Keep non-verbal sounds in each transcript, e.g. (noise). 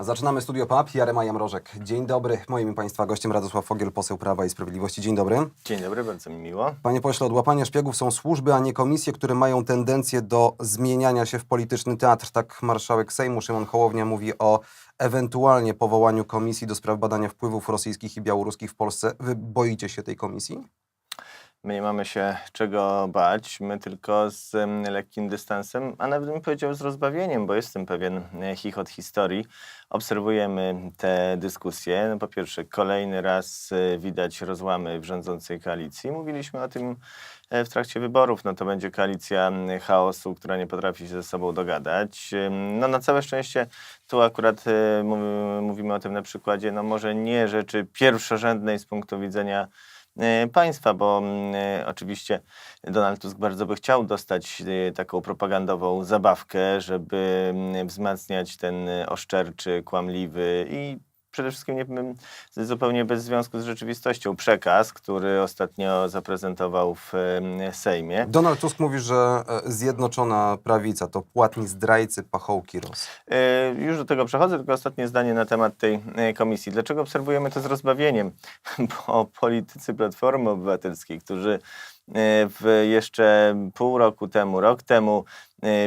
Zaczynamy Studio PAP. Jarema Jamrożek. Dzień dobry. Moim Państwa gościem Radosław Fogiel, poseł Prawa i Sprawiedliwości. Dzień dobry. Dzień dobry, bardzo mi miło. Panie pośle, od łapania szpiegów są służby, a nie komisje, które mają tendencję do zmieniania się w polityczny teatr. Tak marszałek Sejmu Szymon Hołownia mówi o ewentualnie powołaniu komisji do spraw badania wpływów rosyjskich i białoruskich w Polsce. Wy boicie się tej komisji? My nie mamy się czego bać, my tylko z lekkim dystansem, a nawet bym powiedział z rozbawieniem, bo jestem pewien e, chichot historii. Obserwujemy te dyskusje. No, po pierwsze, kolejny raz e, widać rozłamy w rządzącej koalicji. Mówiliśmy o tym e, w trakcie wyborów. No to będzie koalicja chaosu, która nie potrafi się ze sobą dogadać. No na całe szczęście tu akurat mów- mówimy o tym na przykładzie, no może nie rzeczy pierwszorzędnej z punktu widzenia państwa, bo mm, e, oczywiście Donald Tusk bardzo by chciał dostać e, taką propagandową zabawkę, żeby mm, wzmacniać ten e, oszczerczy, kłamliwy i przede wszystkim nie, m, zupełnie bez związku z rzeczywistością przekaz, który ostatnio zaprezentował w em, Sejmie. Donald Tusk mówi, że e, Zjednoczona Prawica to płatni zdrajcy, pachołki Rosji. E, Już do tego przechodzę, tylko ostatnie zdanie na temat tej e, komisji. Dlaczego obserwujemy to z rozbawieniem? (laughs) Bo politycy Platformy Obywatelskiej, którzy w jeszcze pół roku temu, rok temu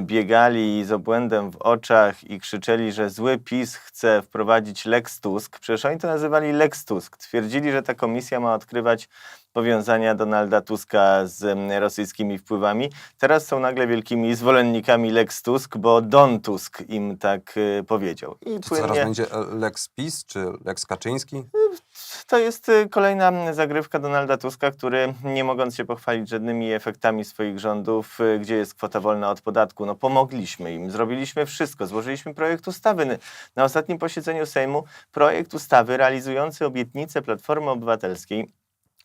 biegali z obłędem w oczach i krzyczeli, że zły PiS chce wprowadzić Lex Tusk. Przecież oni to nazywali Lex Tusk. Twierdzili, że ta komisja ma odkrywać powiązania Donalda Tuska z em, rosyjskimi wpływami. Teraz są nagle wielkimi zwolennikami Lex Tusk, bo Don Tusk im tak y, powiedział. I To zaraz będzie e, Lex PiS czy Lex Kaczyński? To jest y, kolejna zagrywka Donalda Tuska, który nie mogąc się pochwalić żadnymi efektami swoich rządów, y, gdzie jest kwota wolna od podatku, no pomogliśmy im, zrobiliśmy wszystko, złożyliśmy projekt ustawy. Na ostatnim posiedzeniu Sejmu, projekt ustawy realizujący obietnicę Platformy Obywatelskiej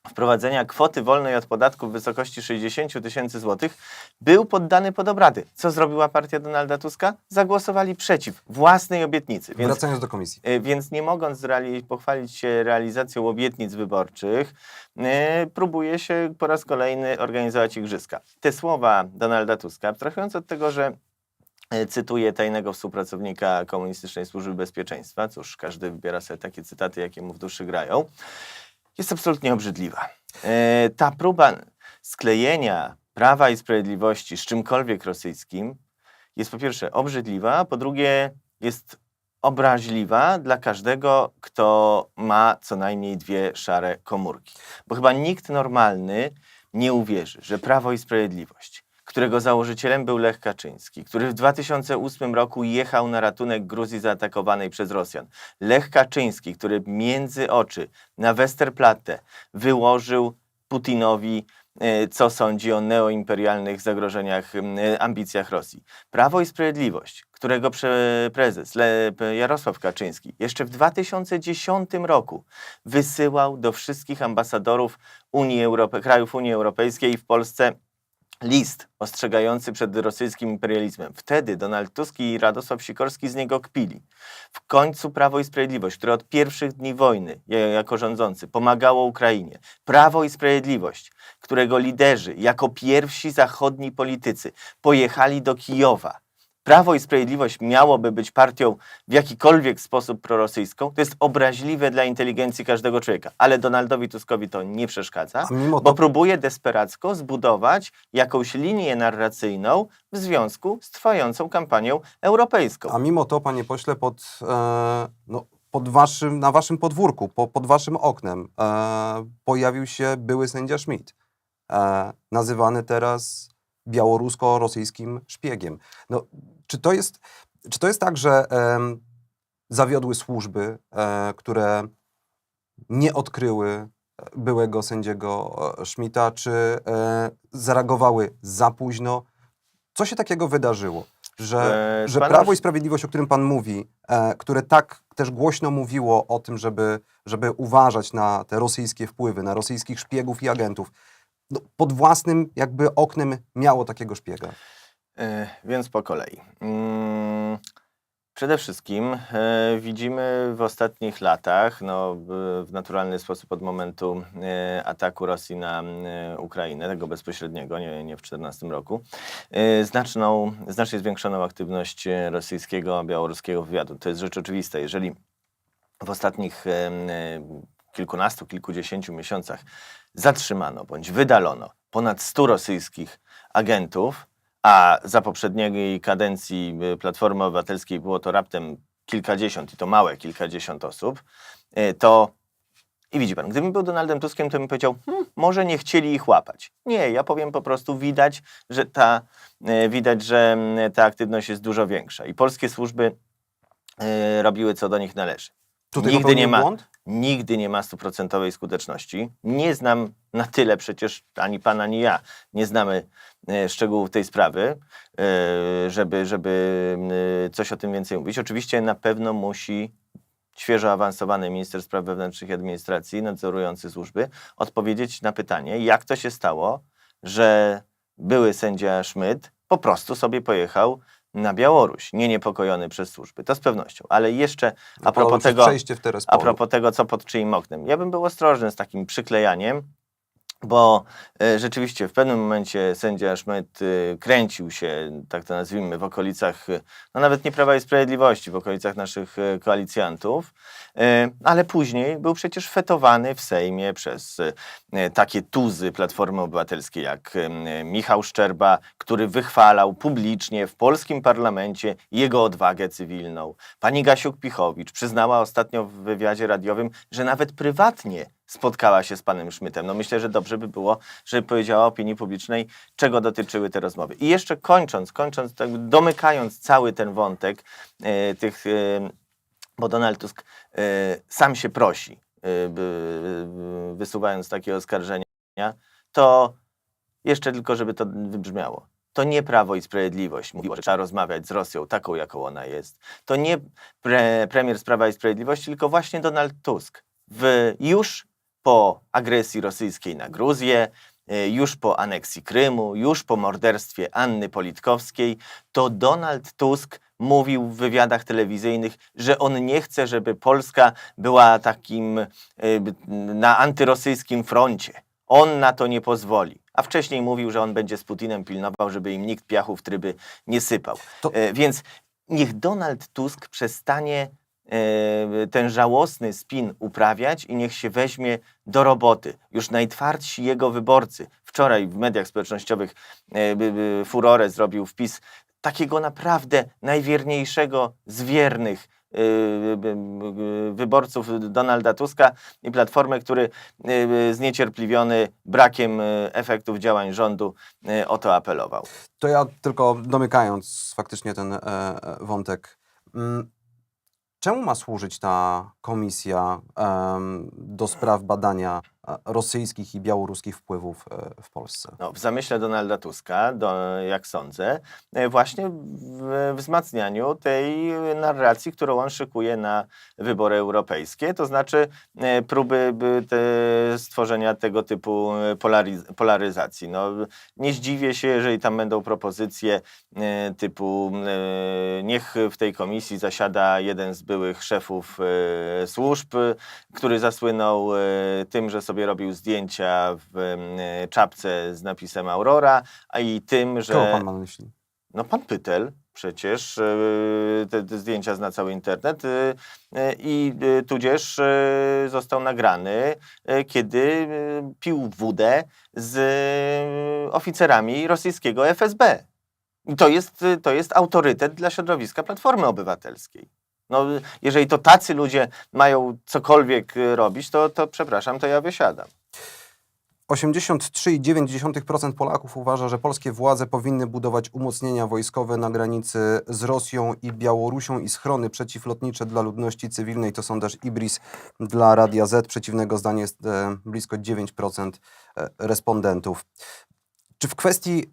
wprowadzenia kwoty wolnej od podatku w wysokości 60 tysięcy złotych był poddany pod obrady. Co zrobiła partia Donalda Tuska? Zagłosowali przeciw własnej obietnicy. Więc Wracając do komisji. Y, Więc nie mogąc pochwalić się realizacją obietnic wyborczych, y, próbuje się po raz kolejny organizować igrzyska. Te słowa Donalda Tuska, abstrahując od tego, że y, cytuję tajnego współpracownika Komunistycznej Służby Bezpieczeństwa, cóż, każdy wybiera sobie takie cytaty, jakie mu w duszy grają, jest absolutnie obrzydliwa. Y, Ta próba sklejenia Prawa i Sprawiedliwości z czymkolwiek rosyjskim jest po pierwsze obrzydliwa, po drugie jest obraźliwa dla każdego, kto ma co najmniej dwie szare komórki. Bo chyba nikt normalny nie uwierzy, że Prawo i Sprawiedliwość, którego założycielem był Lech Kaczyński, który w 2008 roku jechał na ratunek Gruzji zaatakowanej przez Rosjan. Lech Kaczyński, który między oczy na Westerplatte wyłożył Putinowi, e, co sądzi o neoimperialnych zagrożeniach, e, ambicjach Rosji. Prawo i Sprawiedliwość, którego prezes Jarosław Kaczyński jeszcze w 2010 roku wysyłał do wszystkich ambasadorów Unii krajów Unii Europejskiej w Polsce list ostrzegający przed rosyjskim imperializmem. Wtedy Donald Tusk i Radosław Sikorski z niego kpili. W końcu Prawo i Sprawiedliwość, które od pierwszych dni wojny ja- jako rządzący pomagało Ukrainie, Prawo i Sprawiedliwość, którego liderzy jako pierwsi zachodni politycy pojechali do Kijowa. Prawo i Sprawiedliwość miałoby być partią w jakikolwiek sposób prorosyjską, to jest obraźliwe dla inteligencji każdego człowieka. Ale Donaldowi Tuskowi to nie przeszkadza, mimo bo to próbuje desperacko zbudować jakąś linię narracyjną w związku z trwającą kampanią europejską. A mimo to, panie pośle, pod, e, no, pod waszym, na waszym podwórku, po, pod waszym oknem e, pojawił się były sędzia Schmidt, e, nazywany teraz białorusko-rosyjskim szpiegiem. No, czy, to jest, czy to jest tak, że em, zawiodły służby, e, które nie odkryły e, byłego sędziego e, Schmidta, czy e, zareagowały za późno? Co się takiego wydarzyło? Że, E, że Prawo i Sprawiedliwość, o którym Pan mówi, e, które tak też głośno mówiło o tym, żeby, żeby uważać na te rosyjskie wpływy, na rosyjskich szpiegów i agentów, pod własnym jakby oknem miało takiego szpiega. E, Więc po kolei. Mm, Przede wszystkim e, widzimy w ostatnich latach, no, w, naturalny sposób od momentu e, ataku Rosji na Ukrainę, tego bezpośredniego, nie, nie w 2014 roku, znaczną, znacznie zwiększoną aktywność rosyjskiego, białoruskiego wywiadu. To jest rzecz oczywista. Jeżeli w ostatnich kilkunastu, kilkudziesięciu miesiącach zatrzymano bądź wydalono ponad 100 rosyjskich agentów, a za poprzedniej kadencji y, Platformy Obywatelskiej było to raptem kilkadziesiąt, i to małe kilkadziesiąt osób, y, to i widzi pan, gdybym był Donaldem Tuskiem, to bym powiedział, hm, może nie chcieli ich łapać. Nie, ja powiem po prostu, widać, że ta, y, widać, że mm, ta aktywność jest dużo większa i polskie służby robiły, co do nich należy. Tutaj Nigdy nie ma, błąd? nigdy nie ma stuprocentowej skuteczności. Nie znam na tyle przecież ani pan, ani ja nie znamy e, szczegółów tej sprawy, e, żeby, żeby e, coś o tym więcej mówić. Oczywiście na pewno musi świeżo awansowany minister spraw wewnętrznych i administracji, nadzorujący służby, odpowiedzieć na pytanie, jak to się stało, że były sędzia Szmyt po prostu sobie pojechał na Białoruś, nie niepokojony przez służby. To z pewnością. Ale jeszcze a propos Przez tego... A propos tego, co pod czyim oknem. Ja bym był ostrożny z takim przyklejaniem, bo e, rzeczywiście w pewnym momencie sędzia Szmyt e, kręcił się, tak to nazwijmy, w okolicach, e, no nawet nie Prawa i Sprawiedliwości, w okolicach naszych koalicjantów, ale później był przecież fetowany w Sejmie przez takie tuzy Platformy Obywatelskiej, jak Michał Szczerba, który wychwalał publicznie w polskim parlamencie jego odwagę cywilną. Pani Gasiuk-Pichowicz przyznała ostatnio w wywiadzie radiowym, że nawet prywatnie spotkała się z panem Szmytem. No myślę, że dobrze by było, żeby powiedziała opinii publicznej, czego dotyczyły te rozmowy. I jeszcze kończąc, kończąc, tak domykając cały ten wątek e, tych, e, bo Donald Tusk e, sam się prosi, e, by, wysuwając takie oskarżenia, to jeszcze tylko, żeby to wybrzmiało. To nie Prawo i Sprawiedliwość mówiło, że trzeba rozmawiać z Rosją taką, jaką ona jest. To nie pre, premier z Prawa i Sprawiedliwości, tylko właśnie Donald Tusk. W, już po agresji rosyjskiej na Gruzję, y, już po aneksji Krymu, już po morderstwie Anny Politkowskiej, to Donald Tusk mówił w wywiadach telewizyjnych, że on nie chce, żeby Polska była takim y, na antyrosyjskim froncie. On na to nie pozwoli. A wcześniej mówił, że on będzie z Putinem pilnował, żeby im nikt piachu w tryby nie sypał. To- E, Więc niech Donald Tusk przestanie e, ten żałosny spin uprawiać i niech się weźmie do roboty. Już najtwardsi jego wyborcy. Wczoraj w mediach społecznościowych e, furorę zrobił wpis takiego naprawdę najwierniejszego z wiernych e, wyborców Donalda Tuska i Platformy, który e, zniecierpliwiony brakiem e, efektów działań rządu e, o to apelował. To ja tylko domykając faktycznie ten e, e, wątek. Czemu ma służyć ta komisja do spraw badania rosyjskich i białoruskich wpływów e, w Polsce? No, w zamyśle Donalda Tuska, do, jak sądzę, e, właśnie w wzmacnianiu tej narracji, którą on szykuje na wybory europejskie, to znaczy e, próby by te, stworzenia tego typu polariz- polaryzacji. No, nie zdziwię się, jeżeli tam będą propozycje typu niech w tej komisji zasiada jeden z byłych szefów służb, który zasłynął tym, że sobie robił zdjęcia w e, czapce z napisem Aurora, a i tym, że... Kogo pan ma na myśli? No pan Pytel przecież e, te, te zdjęcia zna cały internet e, i tudzież został nagrany, kiedy pił wódę z oficerami rosyjskiego FSB. I to jest, to jest autorytet dla środowiska Platformy Obywatelskiej. No, jeżeli to tacy ludzie mają cokolwiek e, robić, to, to przepraszam, to ja wysiadam. 83,9% Polaków uważa, że polskie władze powinny budować umocnienia wojskowe na granicy z Rosją i Białorusią i schrony przeciwlotnicze dla ludności cywilnej. To sondaż Ibris dla Radia Z. Przeciwnego zdania jest e, blisko 9% e, respondentów. Czy w kwestii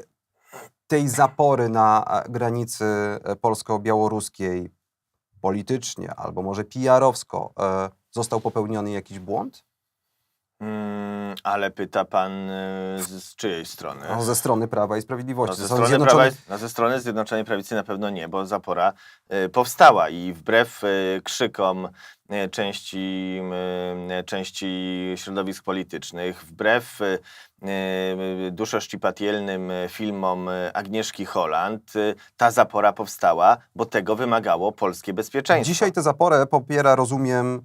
tej zapory na granicy e, polsko-białoruskiej politycznie albo może PR-owsko e, został popełniony jakiś błąd? Mm, ale pyta pan y, z, z czyjej strony? No, ze strony Prawa i Sprawiedliwości. No, ze, Są strony Zjednoczone- Prawa, no, ze strony Zjednoczonej Prawicy na pewno nie, bo zapora y, powstała i wbrew y, krzykom y, części, y, części środowisk politycznych, wbrew y, y, y, filmom y, Agnieszki Holland, y, ta zapora powstała, bo tego wymagało polskie bezpieczeństwo. Dzisiaj tę zaporę popiera, rozumiem,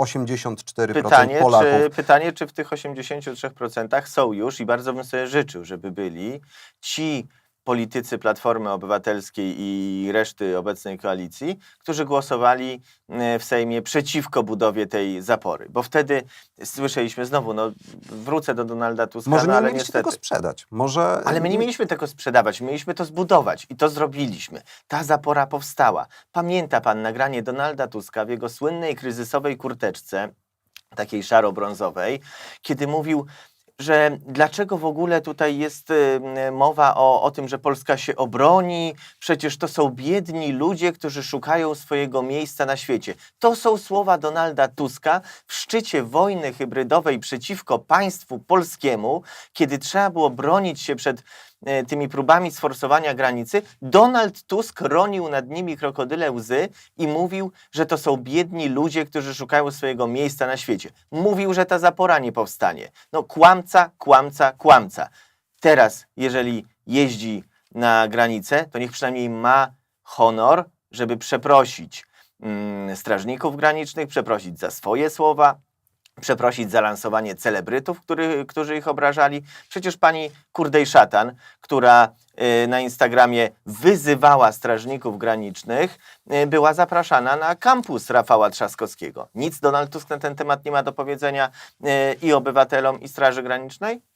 84% Pytanie Polaków. czy, pytanie, czy w tych 83% są już, i bardzo bym sobie życzył, żeby byli ci politycy Platformy Obywatelskiej i reszty obecnej koalicji, którzy głosowali e, w Sejmie przeciwko budowie tej zapory. Bo wtedy słyszeliśmy znowu, no wrócę do Donalda Tuska, Może no, nie ale niestety. tego sprzedać. Może... Ale my nie mieliśmy tego sprzedawać, mieliśmy to zbudować i to zrobiliśmy. Ta zapora powstała. Pamięta pan nagranie Donalda Tuska w jego słynnej kryzysowej kurteczce, takiej szaro-brązowej, kiedy mówił, że dlaczego w ogóle tutaj jest y, mowa o, o tym, że Polska się obroni, przecież to są biedni ludzie, którzy szukają swojego miejsca na świecie. To są słowa Donalda Tuska w szczycie wojny hybrydowej przeciwko państwu polskiemu, kiedy trzeba było bronić się przed tymi próbami sforsowania granicy, Donald Tusk ronił nad nimi krokodyle łzy i mówił, że to są biedni ludzie, którzy szukają swojego miejsca na świecie. Mówił, że ta zapora nie powstanie. No kłamca, kłamca, kłamca. Teraz, jeżeli jeździ na granicę, to niech przynajmniej ma honor, żeby przeprosić mm, strażników granicznych, przeprosić za swoje słowa, przeprosić za lansowanie celebrytów, który, którzy ich obrażali. Przecież pani Kurdej Szatan, która y, na Instagramie wyzywała strażników granicznych, y, była zapraszana na kampus Rafała Trzaskowskiego. Nic Donald Tusk na ten temat nie ma do powiedzenia y, i obywatelom, i Straży Granicznej?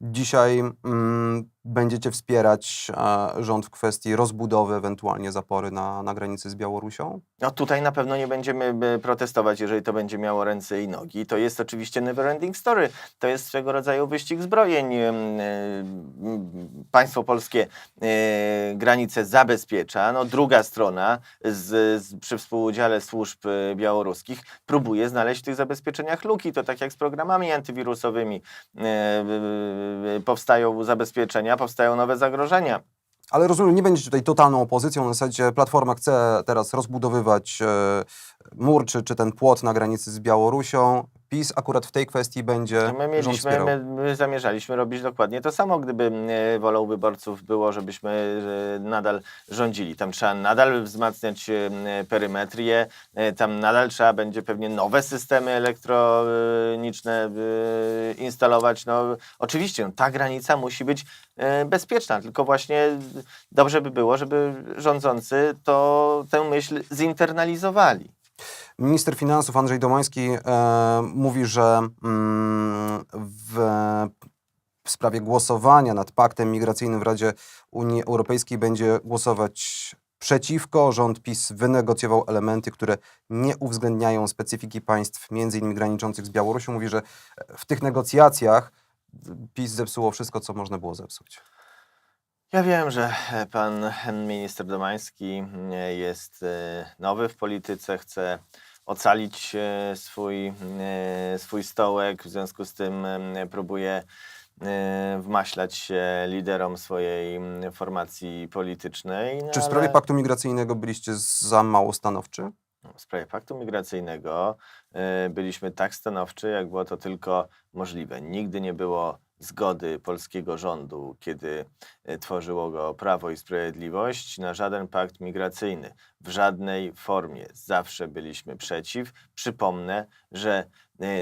Dzisiaj mm, będziecie wspierać e, rząd w kwestii rozbudowy ewentualnie zapory na, na granicy z Białorusią? No tutaj na pewno nie będziemy e, protestować, jeżeli to będzie miało ręce i nogi. To jest oczywiście never ending story. To jest swego rodzaju wyścig zbrojeń. Em, Państwo polskie e, granice zabezpiecza. No, druga strona z, z, przy współudziale służb e, białoruskich próbuje znaleźć w tych zabezpieczeniach luki. To tak jak z programami antywirusowymi e, e, e, powstają zabezpieczenia, powstają nowe zagrożenia. Ale rozumiem, nie będziecie tutaj totalną opozycją. Na zasadzie Platforma chce teraz rozbudowywać e, mur czy, czy ten płot na granicy z Białorusią. PiS akurat w tej kwestii będzie My, rząd mieliśmy, my, my zamierzaliśmy robić dokładnie to samo, gdyby e, wolą wyborców było, żebyśmy e, nadal rządzili. Tam trzeba nadal wzmacniać e, perymetrię, tam nadal trzeba będzie pewnie nowe systemy elektroniczne instalować. No, oczywiście no, ta granica musi być bezpieczna, tylko właśnie dobrze by było, żeby rządzący to, tę myśl zinternalizowali. Minister finansów Andrzej Domański e, mówi, że mm, w, w sprawie głosowania nad paktem migracyjnym w Radzie Unii Europejskiej będzie głosować przeciwko. Rząd PiS wynegocjował elementy, które nie uwzględniają specyfiki państw, innymi graniczących z Białorusią. Mówi, że w tych negocjacjach PiS zepsuło wszystko, co można było zepsuć. Ja wiem, że pan minister Domański jest e, nowy w polityce, chce ocalić e, swój, e, swój stołek, w związku z tym e, próbuje e, wmaślać się liderom swojej formacji politycznej. no Czy w sprawie ale- paktu migracyjnego byliście za mało stanowczy? w sprawie paktu migracyjnego y, byliśmy tak stanowczy, jak było to tylko możliwe. Nigdy nie było zgody polskiego rządu, kiedy y, tworzyło go Prawo i Sprawiedliwość, na żaden pakt migracyjny. W żadnej formie. Zawsze byliśmy przeciw. Przypomnę, że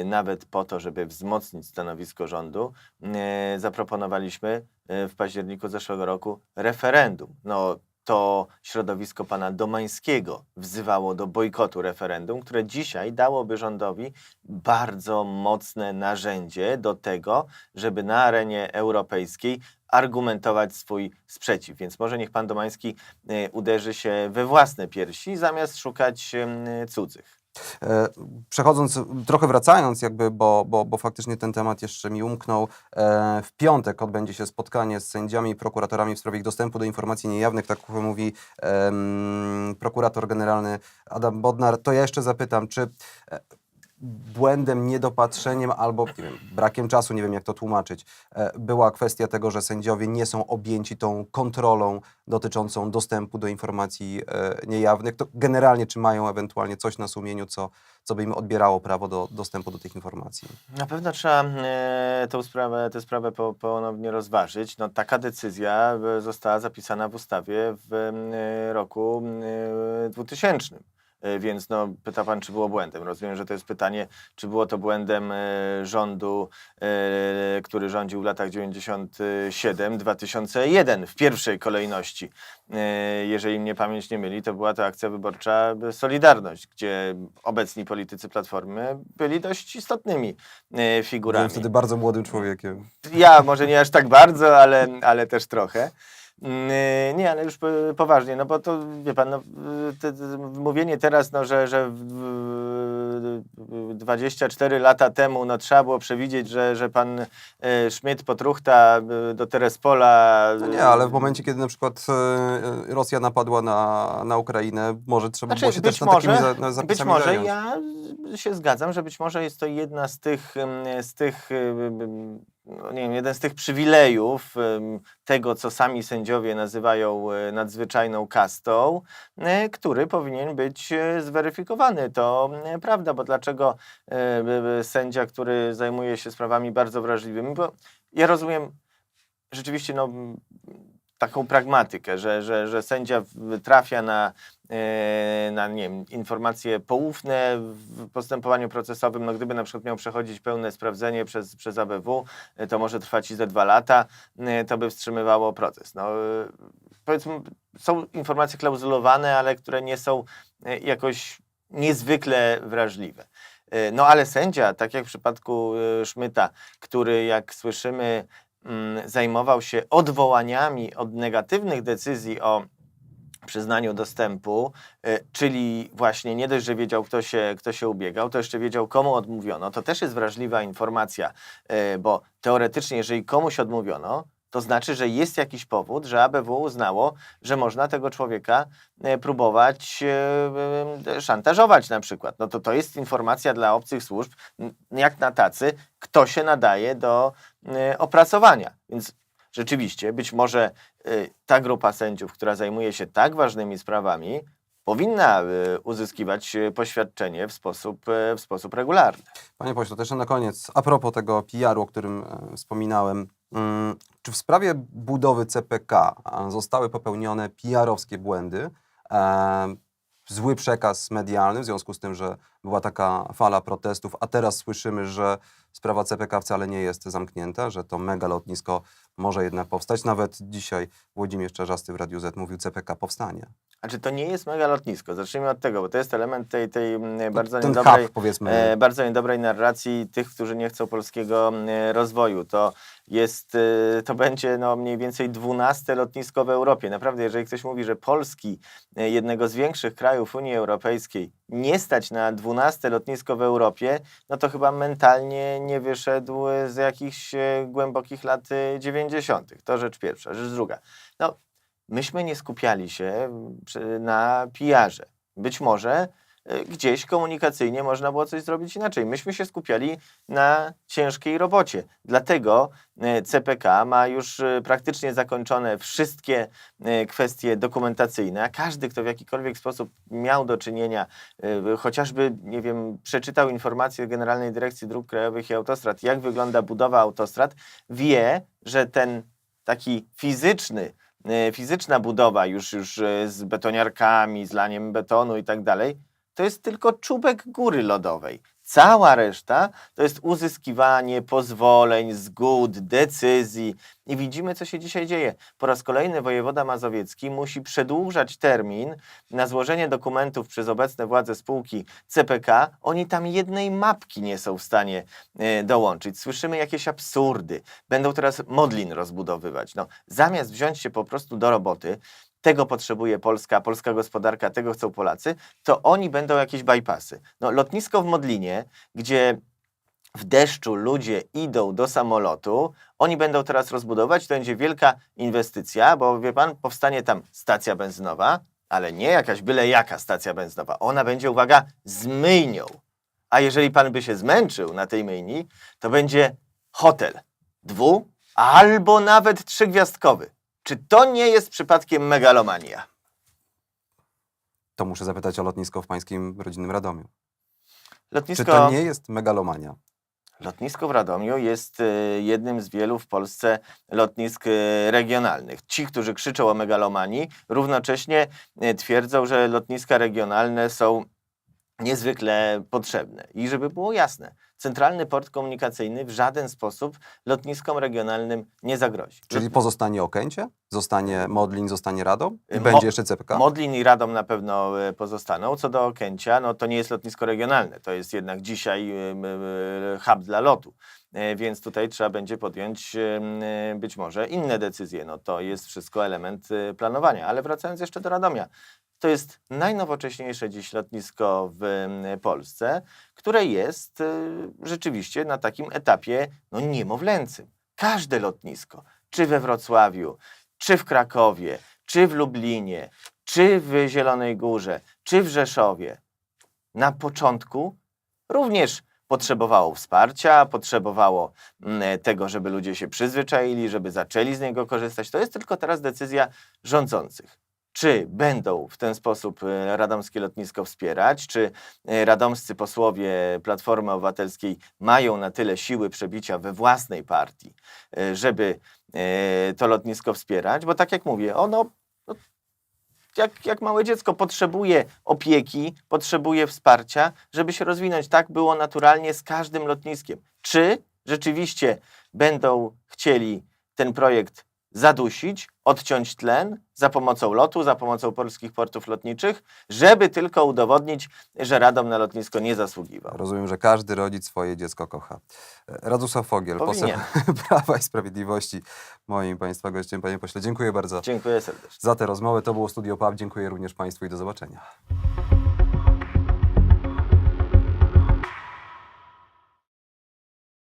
y, nawet po to, żeby wzmocnić stanowisko rządu, y, zaproponowaliśmy w październiku zeszłego roku referendum. No, to środowisko pana Domańskiego wzywało do bojkotu referendum, które dzisiaj dałoby rządowi bardzo mocne narzędzie do tego, żeby na arenie europejskiej argumentować swój sprzeciw. Więc może niech pan Domański y, uderzy się we własne piersi, zamiast szukać cudzych. E, Przechodząc, trochę wracając, jakby, bo, bo, bo faktycznie ten temat jeszcze mi umknął. E, W piątek odbędzie się spotkanie z sędziami i prokuratorami w sprawie ich dostępu do informacji niejawnych, tak mówi prokurator generalny Adam Bodnar. To ja jeszcze zapytam, czy e, błędem, niedopatrzeniem albo nie wiem, brakiem czasu, nie wiem jak to tłumaczyć, e, była kwestia tego, że sędziowie nie są objęci tą kontrolą dotyczącą dostępu do informacji e, niejawnych, to generalnie czy mają ewentualnie coś na sumieniu, co, co by im odbierało prawo do dostępu do tych informacji? Na pewno trzeba e, tą sprawę, tę sprawę po, ponownie rozważyć. No, taka decyzja została zapisana w ustawie w roku e, 2000. E, Więc no, pyta pan, czy było błędem. Rozumiem, że to jest pytanie, czy było to błędem e, rządu, e, który rządził w latach 97-2001 w pierwszej kolejności. Jeżeli mnie pamięć nie myli, to była to akcja wyborcza Solidarność, gdzie obecni politycy Platformy byli dość istotnymi figurami. Byłem wtedy bardzo młodym człowiekiem. Ja może nie aż tak bardzo, ale, ale też trochę. Mm, Nie, ale już po- poważnie, no bo to wie pan, no, te, te, mówienie teraz, no, że, że w- w- 24 lata temu no, trzeba było przewidzieć, że, że pan Schmidt potruchta do Terespola. No nie, ale w momencie, kiedy na przykład Rosja napadła na, na Ukrainę, może trzeba było się Znaczy, być też nad takimi może- za, na Być może zająć. ja się zgadzam, że być może jest to jedna z tych, z tych no nie wiem, jeden z tych przywilejów tego, co sami sędziowie nazywają e, nadzwyczajną kastą, e, który powinien być e, zweryfikowany. To prawda, bo dlaczego sędzia, który zajmuje się sprawami bardzo wrażliwymi, bo ja rozumiem rzeczywiście no, taką pragmatykę, że, że, że sędzia trafia na, na nie wiem, informacje poufne w postępowaniu procesowym. No, gdyby na przykład miał przechodzić pełne sprawdzenie przez, przez ABW, e, to może trwać i ze dwa lata, e, to by wstrzymywało proces. No, e, powiedzmy, są informacje klauzulowane, ale które nie są e, jakoś niezwykle wrażliwe. E, No ale sędzia, tak jak w przypadku e, Szmyta, który jak słyszymy mm, zajmował się odwołaniami od negatywnych decyzji o przyznaniu dostępu, e, czyli właśnie nie dość, że wiedział, kto się, kto się ubiegał, to jeszcze wiedział, komu odmówiono. To też jest wrażliwa informacja, e, bo teoretycznie, jeżeli komuś odmówiono, to znaczy, że jest jakiś powód, że ABW uznało, że można tego człowieka e, próbować szantażować na przykład. No to to jest informacja dla obcych służb, jak na tacy, kto się nadaje do opracowania. Więc rzeczywiście, być może e, ta grupa sędziów, która zajmuje się tak ważnymi sprawami, powinna e, uzyskiwać e, poświadczenie w sposób, w sposób regularny. Panie pośle, jeszcze na koniec, a propos tego PR-u, o którym e, wspominałem, mm, czy w sprawie budowy CPK zostały popełnione PR-owskie błędy, e, zły przekaz medialny w związku z tym, że była taka fala protestów, a teraz słyszymy, że sprawa CPK wcale nie jest zamknięta, że to mega lotnisko może jednak powstać. Nawet dzisiaj Włodzimierz Czarzasty w Radiu Z mówił, CPK powstanie. Znaczy, to nie jest mega lotnisko. Zacznijmy od tego, bo to jest element tej, tej mm, bardzo Ten niedobrej, hub, powiedzmy, e, bardzo niedobrej narracji tych, którzy nie chcą polskiego e, rozwoju. To jest, e, to będzie no, mniej więcej 12 lotnisko w Europie. Naprawdę, jeżeli ktoś mówi, że Polski, e, jednego z większych krajów Unii Europejskiej, nie stać na 12 lotnisko w Europie, no to chyba mentalnie nie wyszedł z jakichś e, głębokich lat e, 90. To rzecz pierwsza. Rzecz druga. No, myśmy nie skupiali się na PR-ze. Być może gdzieś komunikacyjnie można było coś zrobić inaczej. Myśmy się skupiali na ciężkiej robocie. Dlatego y, CPK ma już y, praktycznie zakończone wszystkie y, kwestie dokumentacyjne, a każdy, kto w jakikolwiek sposób miał do czynienia, chociażby, nie wiem, przeczytał informacje Generalnej Dyrekcji Dróg Krajowych i Autostrad, jak wygląda budowa autostrad, wie, że ten taki fizyczny e, fizyczna budowa już, już e, z betoniarkami, z laniem betonu i tak dalej, to jest tylko czubek góry lodowej. Cała reszta to jest uzyskiwanie pozwoleń, zgód, decyzji. I widzimy, co się dzisiaj dzieje. Po raz kolejny wojewoda mazowiecki musi przedłużać termin na złożenie dokumentów przez obecne władze spółki CPK. Oni tam jednej mapki nie są w stanie e, dołączyć. Słyszymy jakieś absurdy. Będą teraz Modlin rozbudowywać. No, zamiast wziąć się po prostu do roboty, tego potrzebuje Polska, polska gospodarka, tego chcą Polacy, to oni będą jakieś bypassy. No, lotnisko w Modlinie, gdzie w deszczu ludzie idą do samolotu, oni będą teraz rozbudować, to będzie wielka inwestycja, bo wie pan, powstanie tam stacja benzynowa, ale nie jakaś byle jaka stacja benzynowa. Ona będzie, uwaga, z myjnią. A jeżeli pan by się zmęczył na tej myjni, to będzie hotel dwu albo nawet trzygwiazdkowy. Czy to nie jest przypadkiem megalomania? To muszę zapytać o lotnisko w pańskim rodzinnym Radomiu. Lotnisko... Czy to nie jest megalomania? Lotnisko w Radomiu jest e, jednym z wielu w Polsce lotnisk e, regionalnych. Ci, którzy krzyczą o megalomanii, równocześnie e, twierdzą, że lotniska regionalne są niezwykle potrzebne. I żeby było jasne, Centralny Port Komunikacyjny w żaden sposób lotniskom regionalnym nie zagrozi. Czyli pozostanie Okęcie, zostanie Modlin, zostanie Radom i Y, Mo- będzie jeszcze CPK? Modlin i Radom na pewno e, pozostaną. Co do Okęcia, no to nie jest lotnisko regionalne. To jest jednak dzisiaj e, hub dla lotu. Więc tutaj trzeba będzie podjąć być może inne decyzje. No to jest wszystko element planowania. Ale wracając jeszcze do Radomia. To jest najnowocześniejsze dziś lotnisko w Polsce, które jest e, rzeczywiście na takim etapie no, niemowlęcym. Każde lotnisko, czy we Wrocławiu, czy w Krakowie, czy w Lublinie, czy w Zielonej Górze, czy w Rzeszowie, na początku również potrzebowało wsparcia, potrzebowało mm, tego, żeby ludzie się przyzwyczaili, żeby zaczęli z niego korzystać. To jest tylko teraz decyzja rządzących. Czy będą w ten sposób e, radomskie lotnisko wspierać, czy e, radomscy posłowie Platformy Obywatelskiej mają na tyle siły przebicia we własnej partii, e, żeby to lotnisko wspierać, bo tak jak mówię, ono no, jak, jak małe dziecko potrzebuje opieki, potrzebuje wsparcia, żeby się rozwinąć. Tak było naturalnie z każdym lotniskiem. Czy rzeczywiście będą chcieli ten projekt zadusić, odciąć tlen za pomocą lotu, za pomocą polskich portów lotniczych, żeby tylko udowodnić, że Radom na lotnisko nie zasługiwał. Rozumiem, że każdy rodzic swoje dziecko kocha. Radosław Fogiel, poseł Powinien. (laughs) Prawa i Sprawiedliwości, moim Państwa gościem. Panie pośle, dziękuję bardzo Dziękuję serdecznie. za tę rozmowę. To było Studio PAP. Dziękuję również Państwu i do zobaczenia.